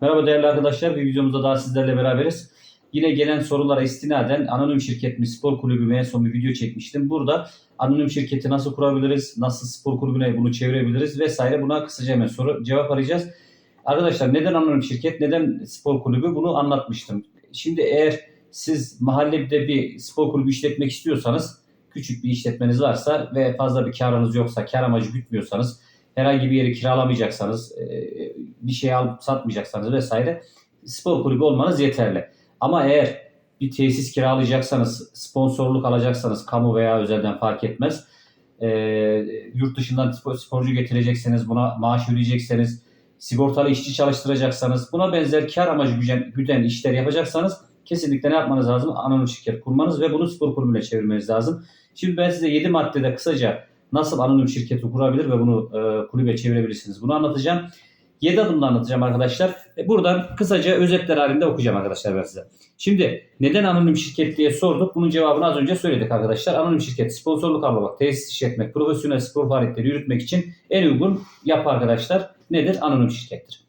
Merhaba değerli arkadaşlar. Bir videomuzda daha sizlerle beraberiz. Yine gelen sorulara istinaden anonim şirket mi spor kulübü mü en son bir video çekmiştim. Burada anonim şirketi nasıl kurabiliriz, nasıl spor kulübüne bunu çevirebiliriz vesaire buna kısaca hemen soru cevap arayacağız. Arkadaşlar neden anonim şirket, neden spor kulübü bunu anlatmıştım. Şimdi eğer siz mahallede bir spor kulübü işletmek istiyorsanız küçük bir işletmeniz varsa ve fazla bir karınız yoksa, kar amacı gütmüyorsanız, herhangi bir yeri kiralamayacaksanız, e, bir şey alıp satmayacaksanız vesaire spor kulübü olmanız yeterli. Ama eğer bir tesis kiralayacaksanız, sponsorluk alacaksanız, kamu veya özelden fark etmez. E, yurt dışından spor- sporcu getirecekseniz, buna maaş ödeyecekseniz, sigortalı işçi çalıştıracaksanız, buna benzer kar amacı güden, güden işler yapacaksanız kesinlikle ne yapmanız lazım? Anonim şirket kurmanız ve bunu spor kulübüne çevirmeniz lazım. Şimdi ben size 7 maddede kısaca nasıl anonim şirketi kurabilir ve bunu e, kulübe çevirebilirsiniz bunu anlatacağım. 7 adımda anlatacağım arkadaşlar. E, buradan kısaca özetler halinde okuyacağım arkadaşlar ben size. Şimdi neden anonim şirket diye sorduk. Bunun cevabını az önce söyledik arkadaşlar. Anonim şirket sponsorluk almak, tesis işletmek, profesyonel spor faaliyetleri yürütmek için en uygun yapı arkadaşlar nedir? Anonim şirkettir.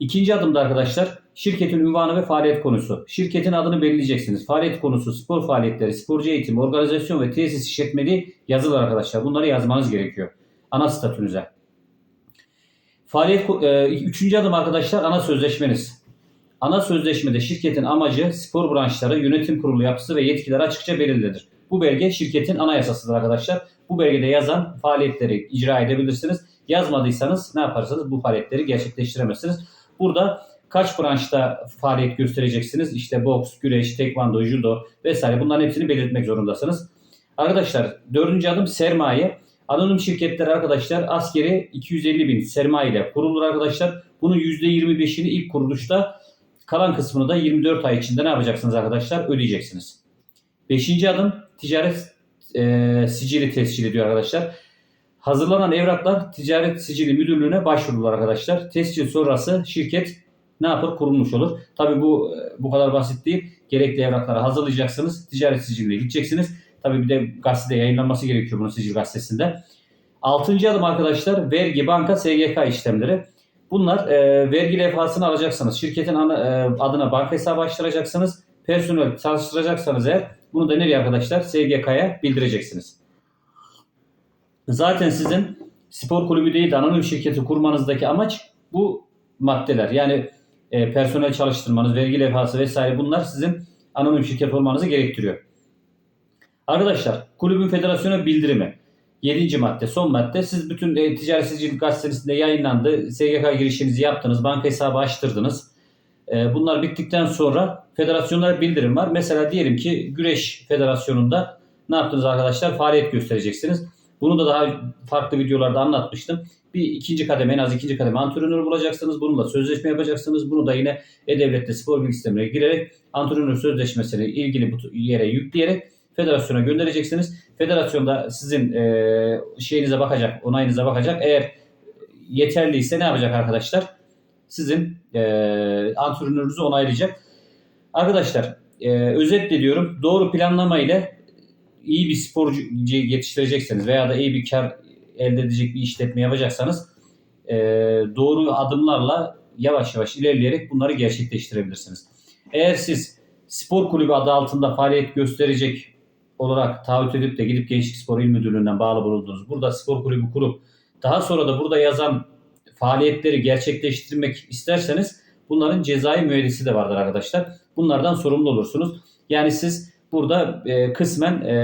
İkinci adımda arkadaşlar şirketin ünvanı ve faaliyet konusu. Şirketin adını belirleyeceksiniz. Faaliyet konusu, spor faaliyetleri, sporcu eğitimi, organizasyon ve tesis işletmeliği yazılır arkadaşlar. Bunları yazmanız gerekiyor. Ana statünüze. Faaliyet e, üçüncü adım arkadaşlar ana sözleşmeniz. Ana sözleşmede şirketin amacı, spor branşları, yönetim kurulu yapısı ve yetkileri açıkça belirlidir. Bu belge şirketin anayasasıdır arkadaşlar. Bu belgede yazan faaliyetleri icra edebilirsiniz. Yazmadıysanız ne yaparsanız bu faaliyetleri gerçekleştiremezsiniz. Burada kaç branşta faaliyet göstereceksiniz? İşte boks, güreş, tekvando, judo vesaire bunların hepsini belirtmek zorundasınız. Arkadaşlar dördüncü adım sermaye. Anonim şirketler arkadaşlar askeri 250 bin sermaye ile kurulur arkadaşlar. Bunun %25'ini ilk kuruluşta kalan kısmını da 24 ay içinde ne yapacaksınız arkadaşlar? Ödeyeceksiniz. Beşinci adım ticaret e, sicili tescili diyor arkadaşlar. Hazırlanan evraklar ticaret sicili müdürlüğüne başvurulur arkadaşlar. Tescil sonrası şirket ne yapar? Kurulmuş olur. Tabi bu bu kadar basit değil. Gerekli evrakları hazırlayacaksınız. Ticaret siciline gideceksiniz. Tabi bir de gazetede yayınlanması gerekiyor bunun sicil gazetesinde. Altıncı adım arkadaşlar vergi, banka, SGK işlemleri. Bunlar e, vergi levhasını alacaksınız. Şirketin ana, e, adına banka hesabı açtıracaksınız. Personel çalıştıracaksanız eğer bunu da nereye arkadaşlar? SGK'ya bildireceksiniz. Zaten sizin spor kulübü değil de anonim şirketi kurmanızdaki amaç bu maddeler. Yani e, personel çalıştırmanız, vergi levhası vesaire bunlar sizin anonim şirket olmanızı gerektiriyor. Arkadaşlar kulübün federasyona bildirimi. 7. madde son madde. Siz bütün e, ticaret sicil gazetesinde yayınlandı. SGK girişinizi yaptınız. Banka hesabı açtırdınız. E, bunlar bittikten sonra federasyonlara bildirim var. Mesela diyelim ki Güreş Federasyonu'nda ne yaptınız arkadaşlar? Faaliyet göstereceksiniz. Bunu da daha farklı videolarda anlatmıştım. Bir ikinci kademe en az ikinci kademe antrenör bulacaksınız. Bununla sözleşme yapacaksınız. Bunu da yine E-Devlet'te spor bilgi sistemine girerek antrenör sözleşmesini ilgili yere yükleyerek federasyona göndereceksiniz. Federasyonda sizin e, şeyinize bakacak, onayınıza bakacak. Eğer yeterliyse ne yapacak arkadaşlar? Sizin e, antrenörünüzü onaylayacak. Arkadaşlar e, özetle diyorum doğru planlama ile iyi bir sporcu yetiştirecekseniz veya da iyi bir kar elde edecek bir işletme yapacaksanız e, doğru adımlarla yavaş yavaş ilerleyerek bunları gerçekleştirebilirsiniz. Eğer siz spor kulübü adı altında faaliyet gösterecek olarak taahhüt edip de gidip Gençlik Spor İl Müdürlüğü'nden bağlı bulundunuz. Burada spor kulübü kurup daha sonra da burada yazan faaliyetleri gerçekleştirmek isterseniz bunların cezai müeyyidesi de vardır arkadaşlar. Bunlardan sorumlu olursunuz. Yani siz burada e, kısmen e,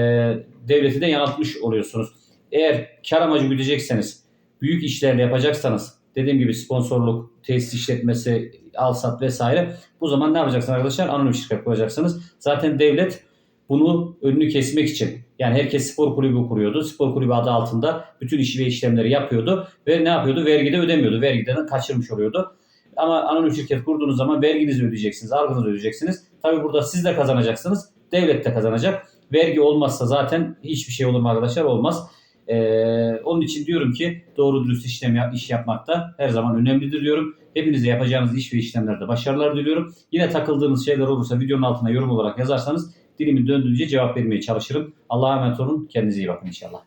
devleti de yanıltmış oluyorsunuz. Eğer kar amacı güdecekseniz, büyük işlerle yapacaksanız, dediğim gibi sponsorluk, tesis işletmesi, alsat vesaire bu zaman ne yapacaksınız arkadaşlar? Anonim şirket kuracaksınız. Zaten devlet bunu önünü kesmek için yani herkes spor kulübü kuruyordu. Spor kulübü adı altında bütün işi ve işlemleri yapıyordu ve ne yapıyordu? Vergide ödemiyordu. Vergiden kaçırmış oluyordu. Ama anonim şirket kurduğunuz zaman verginizi ödeyeceksiniz, algınızı ödeyeceksiniz. Tabii burada siz de kazanacaksınız, devlet de kazanacak. Vergi olmazsa zaten hiçbir şey olur mu arkadaşlar? Olmaz. Ee, onun için diyorum ki doğru dürüst işlem yap, iş yapmakta her zaman önemlidir diyorum. Hepinize yapacağınız iş ve işlemlerde başarılar diliyorum. Yine takıldığınız şeyler olursa videonun altına yorum olarak yazarsanız dilimin döndüğünce cevap vermeye çalışırım. Allah'a emanet olun. Kendinize iyi bakın inşallah.